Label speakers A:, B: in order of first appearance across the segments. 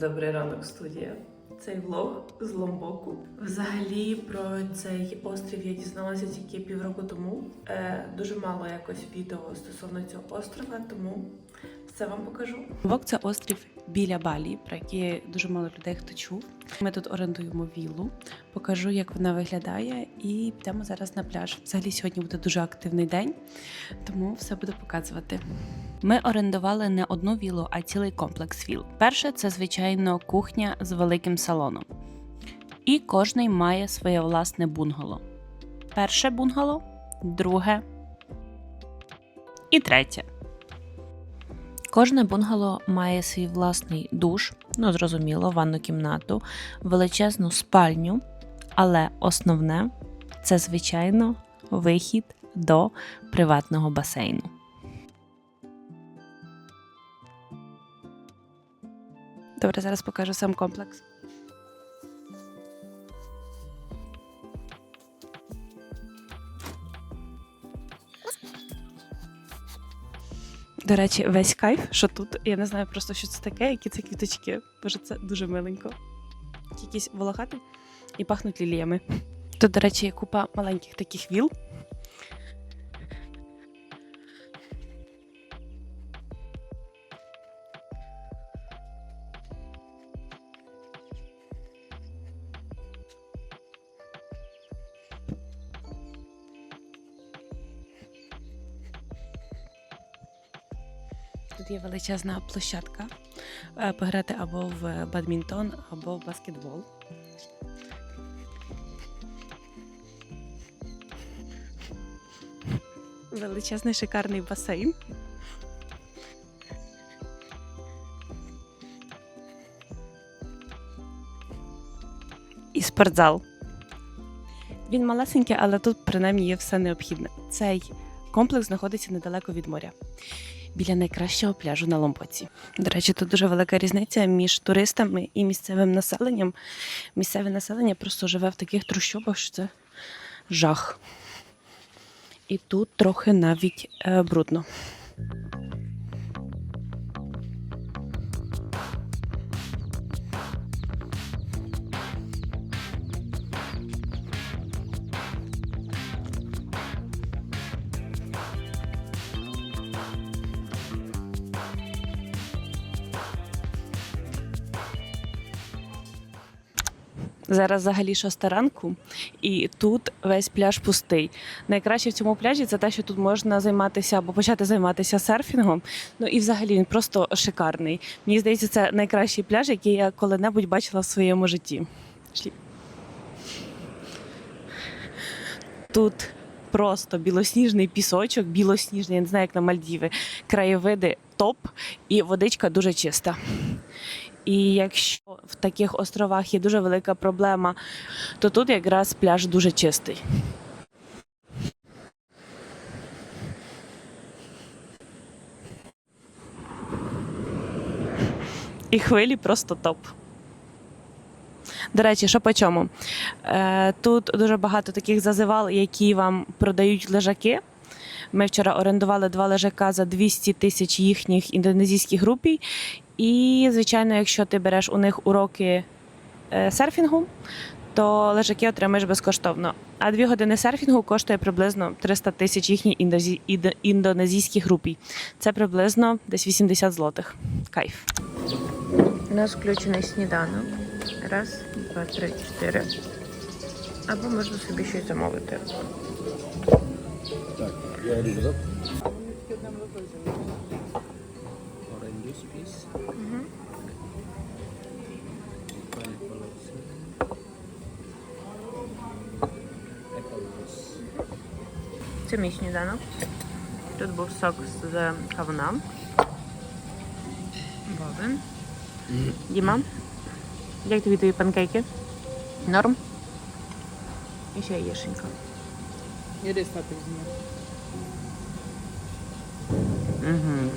A: Добрий ранок, студія. Цей влог з Ломбоку. Взагалі про цей острів я дізналася тільки півроку тому. Е, дуже мало якось відео стосовно цього острова, тому все вам покажу.
B: Ломбок це острів біля Балі, про який дуже мало людей хто чув. Ми тут орендуємо віллу, покажу, як вона виглядає, і підемо зараз на пляж. Взагалі сьогодні буде дуже активний день, тому все буду показувати. Ми орендували не одну віллу, а цілий комплекс віл. Перше це звичайно кухня з великим салоном. І кожний має своє власне бунгало. Перше бунгало, друге і третє. Кожне бунгало має свій власний душ, ну зрозуміло, ванну кімнату, величезну спальню, але основне це, звичайно, вихід до приватного басейну. Добре, зараз покажу сам комплекс. До речі, весь кайф, що тут, я не знаю просто, що це таке, які це квіточки. Боже, це дуже миленько. Якісь волохати і пахнуть ліліями. Тут, до речі, є купа маленьких таких віл. Величезна площадка е, пограти або в бадмінтон, або в баскетбол. Величезний шикарний басейн. І спортзал. Він малесенький, але тут принаймні є все необхідне. Цей комплекс знаходиться недалеко від моря біля найкращого пляжу на Ломбоці. До речі, тут дуже велика різниця між туристами і місцевим населенням. Місцеве населення просто живе в таких трущобах, що це жах. І тут трохи навіть е, брудно. Зараз взагалі шоста ранку, і тут весь пляж пустий. Найкраще в цьому пляжі це те, що тут можна займатися або почати займатися серфінгом. Ну і взагалі він просто шикарний. Мені здається, це найкращий пляж, який я коли-небудь бачила в своєму житті. Тут просто білосніжний пісочок, білосніжний, я не знаю, як на Мальдіви. Краєвиди топ, і водичка дуже чиста. І якщо в таких островах є дуже велика проблема, то тут якраз пляж дуже чистий. І хвилі просто топ. До речі, що по чому? Е, тут дуже багато таких зазивал, які вам продають лежаки. Ми вчора орендували два лежака за 200 тисяч їхніх індонезійських рупій. І, звичайно, якщо ти береш у них уроки е, серфінгу, то лежаки отримаєш безкоштовно. А дві години серфінгу коштує приблизно 300 тисяч їхніх індозі- індонезійських рупій. Це приблизно десь 80 злотих. Кайф.
A: У нас включений сніданок. Раз, два, три, чотири. Або можна собі щось замовити.
C: Так, я рюкзак.
A: Це мій сніданок. Тут був сок з кавуна. Бобин. Діма. Як тобі твої панкейки? Норм? І ще
D: is toppings in there.
A: Угу.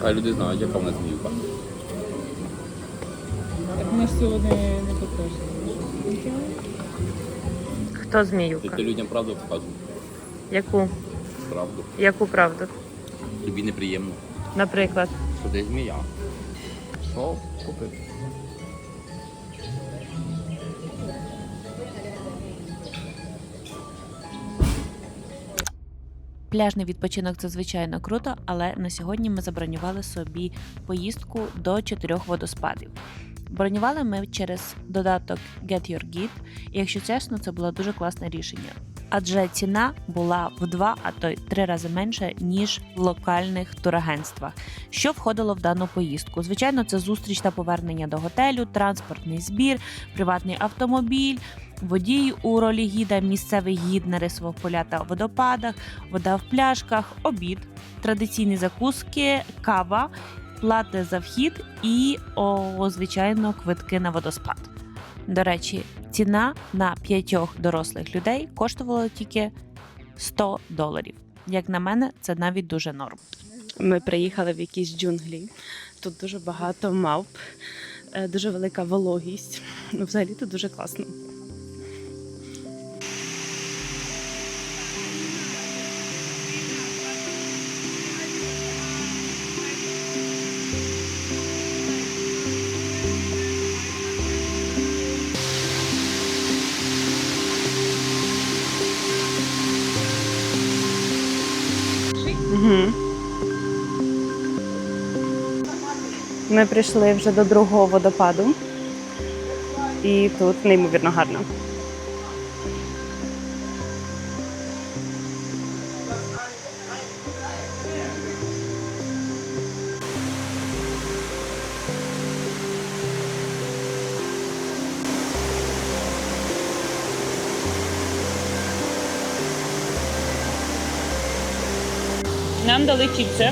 C: Хай люди знають, яка в нас зміюка.
D: Так ми ж сьогодні не покажемо.
A: Хто зміюка?
C: Тут ти людям правду показують.
A: Яку?
C: Правду.
A: Яку правду?
C: Тобі неприємно,
A: Наприклад.
C: що ти змія. Що купити?
B: Пляжний відпочинок це звичайно круто, але на сьогодні ми забронювали собі поїздку до чотирьох водоспадів. Бронювали ми через додаток Get Your Guide, і якщо чесно, це було дуже класне рішення. Адже ціна була в два, а то й три рази менше, ніж в локальних турагентствах. Що входило в дану поїздку? Звичайно, це зустріч та повернення до готелю, транспортний збір, приватний автомобіль, водій у ролі гіда, місцевий гід на рисових поля та водопадах, вода в пляшках, обід, традиційні закуски, кава, плати за вхід і, о, звичайно, квитки на водоспад. До речі, ціна на п'ятьох дорослих людей коштувала тільки 100 доларів. Як на мене, це навіть дуже норм. Ми приїхали в якісь джунглі. Тут дуже багато мавп, е, дуже велика вологість. Ну, Взагалі тут дуже класно. Угу. Ми прийшли вже до другого водопаду, і тут неймовірно гарно. Нам дали чіпси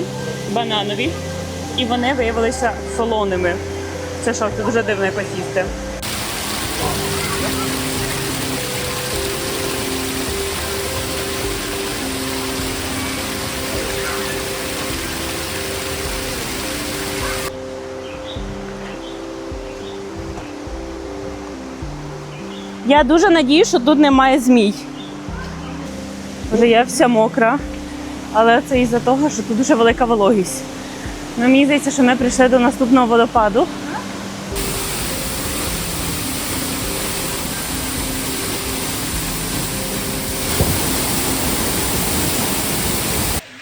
B: бананові, і вони виявилися солоними. Це що, це дуже дивно якось їсти. Я дуже надію, що тут немає змій. Вже я вся мокра але це із-за того, що тут дуже велика вологість. Ну, мені здається, що ми прийшли до наступного водопаду.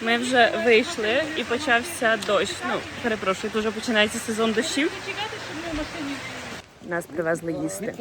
B: Ми вже вийшли і почався дощ. Ну, перепрошую, тут вже починається сезон дощів. Нас привезли їсти.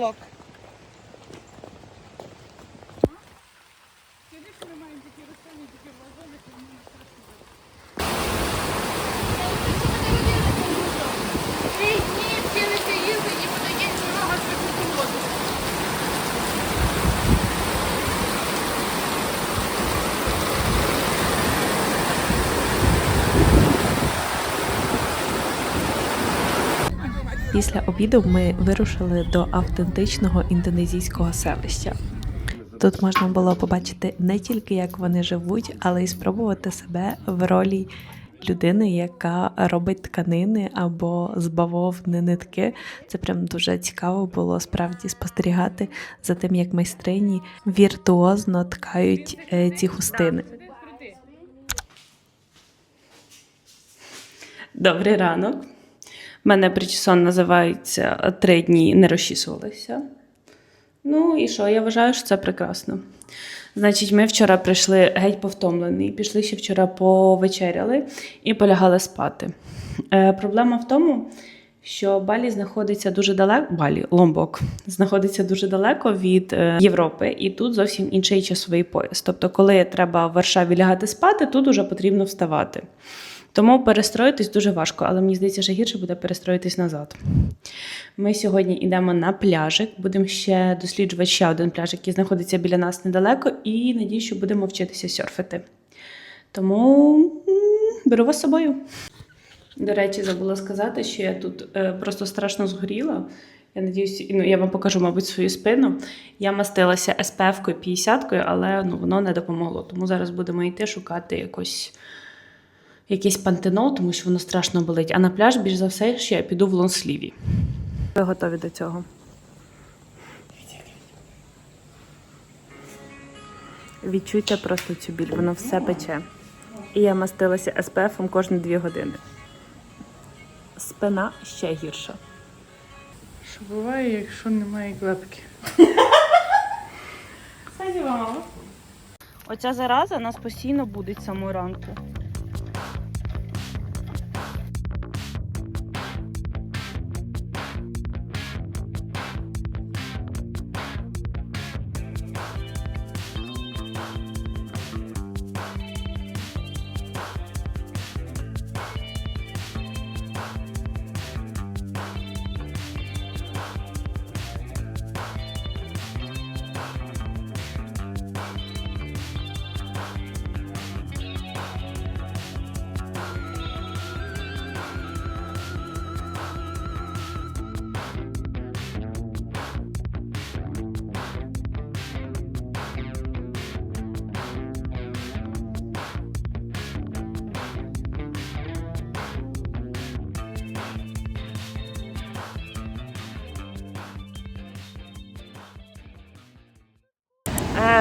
A: Після обіду ми вирушили до автентичного індонезійського селища. Тут можна було побачити не тільки як вони живуть, але й спробувати себе в ролі людини, яка робить тканини або з нитки. Це прям дуже цікаво було справді спостерігати за тим, як майстрині віртуозно ткають е, ці хустини.
B: Добрий ранок. Мене причесон називається Три дні не розчісувалися. Ну і що? Я вважаю, що це прекрасно. Значить, ми вчора прийшли геть повтомлені, пішли ще вчора повечеряли і полягали спати. Е, проблема в тому, що Балі знаходиться дуже далеко. Балі, Ломбок знаходиться дуже далеко від е, Європи, і тут зовсім інший часовий пояс. Тобто, коли треба в Варшаві лягати спати, тут уже потрібно вставати. Тому перестроїтись дуже важко, але мені здається, що гірше буде перестроїтись назад. Ми сьогодні йдемо на пляжик, будемо ще досліджувати ще один пляж, який знаходиться біля нас недалеко, і надію, що будемо вчитися серфити. Тому беру вас з собою. До речі, забула сказати, що я тут е, просто страшно згоріла. Я надіюсь, ну я вам покажу, мабуть, свою спину. Я мастилася SPF-кою 50-кою, але ну, воно не допомогло. Тому зараз будемо йти шукати якось якийсь пантенол, тому що воно страшно болить. А на пляж, більш за все, ще я піду в лонсліві. Ви готові до цього? Відчуйте просто цю біль, воно все пече. І я мастилася SPF кожні 2 години. спина ще гірша.
D: Що буває, якщо немає клепки?
B: Оця зараза нас постійно будить з самого ранку.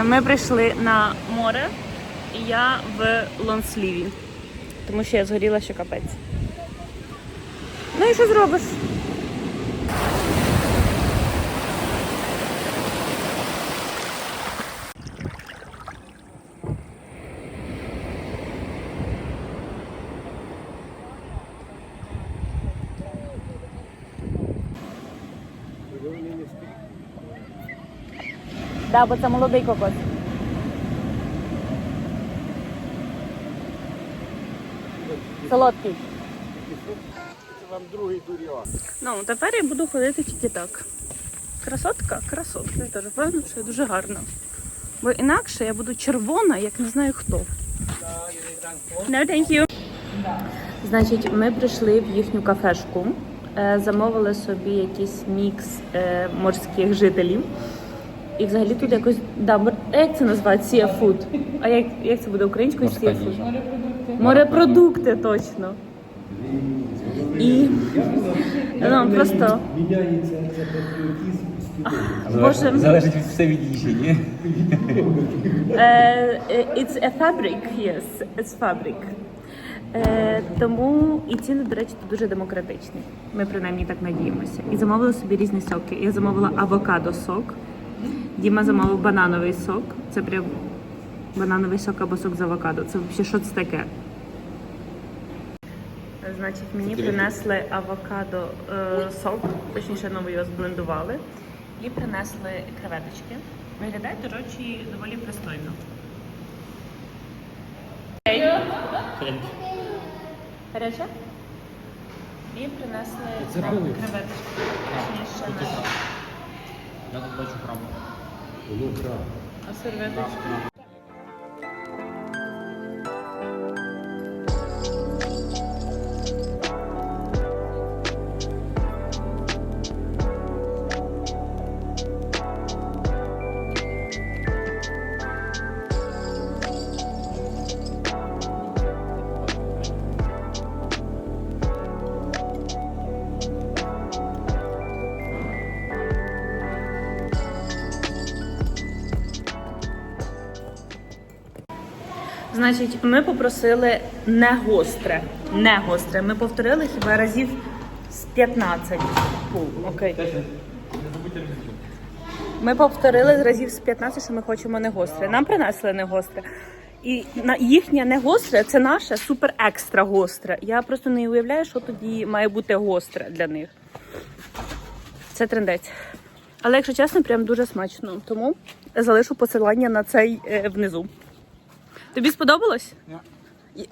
B: Ми прийшли на море, і я в лонсліві, тому що я згоріла що капець. Ну і що зробиш? Да, бо це молодий кокос. Солодкий.
E: Це Вам другий дуріон.
B: Ну, тепер я буду ходити тільки так. Красотка, красотка. Я теж впевнена, що я дуже гарна. Бо інакше я буду червона, як не знаю хто. No, thank you. Значить, ми прийшли в їхню кафешку, е, замовили собі якийсь мікс е, морських жителів. І взагалі тут якось да, мор- як це називають? Сіафуд. А як, як це буде українською?
C: Морська
B: Сіафуд?
C: їжа.
B: Морепродукти, точно. І ну, просто
E: Міняється це патріотизм і
B: Боже.
C: Залежить від все від їжі, ні?
B: е, е, it's a fabric, yes, it's fabric. Е, тому і ціни, до речі, тут дуже демократичні. Ми принаймні так надіємося. І замовили собі різні соки. Я замовила авокадо сок. Діма замовив банановий сок. Це прям банановий сок або сок з авокадо. Це взагалі що це таке? Значить, мені принесли авокадо е, сок, точніше, ну, ми його зблендували. І принесли креветочки. Виглядає, до речі, доволі пристойно. Гаряче? І принесли креветочки. Точніше, на...
C: Я тут бачу храм.
E: воно храм.
B: А серветочки? Значить, ми попросили не гостре. Не гостре. Ми повторили хіба разів з 15. Окей. Ми повторили разів з 15, що ми хочемо не гостре. Нам принесли не гостре. І на їхнє не гостре це наше супер екстра гостре. Я просто не уявляю, що тоді має бути гостре для них. Це трендець. Але якщо чесно, прям дуже смачно. Тому залишу посилання на цей е, внизу. Тобі сподобалось? Ні.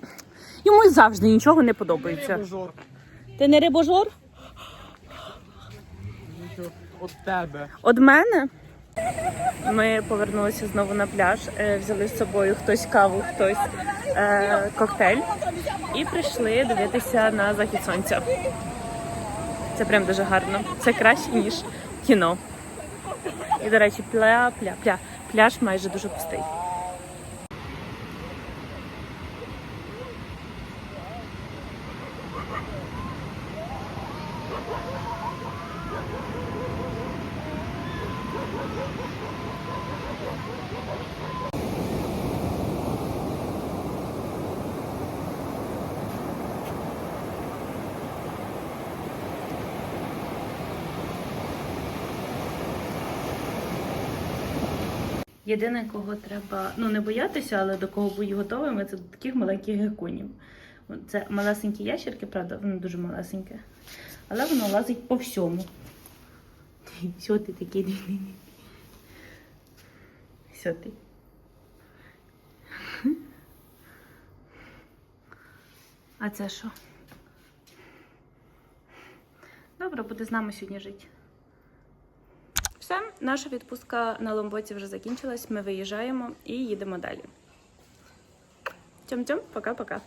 B: Йому завжди нічого не подобається. Ти не рибожор?
E: От тебе.
B: Од мене ми повернулися знову на пляж, е, взяли з собою хтось каву, хтось е, коктейль і прийшли дивитися на захід сонця. Це прям дуже гарно. Це краще, ніж кіно. І, до речі, пля, пля, пля, пляж майже дуже пустий. Єдине, кого треба ну не боятися, але до кого бути готовими, це до таких маленьких гекунів. Це малесенькі ящерки, правда, воно дуже малесеньке. Але воно лазить по всьому. Що ти такий? Що ти? А це що? Добре, буде з нами сьогодні жити. Все, наша відпустка на Ломбоці вже закінчилась. Ми виїжджаємо і їдемо далі. Тьом-тьом, пока-пока.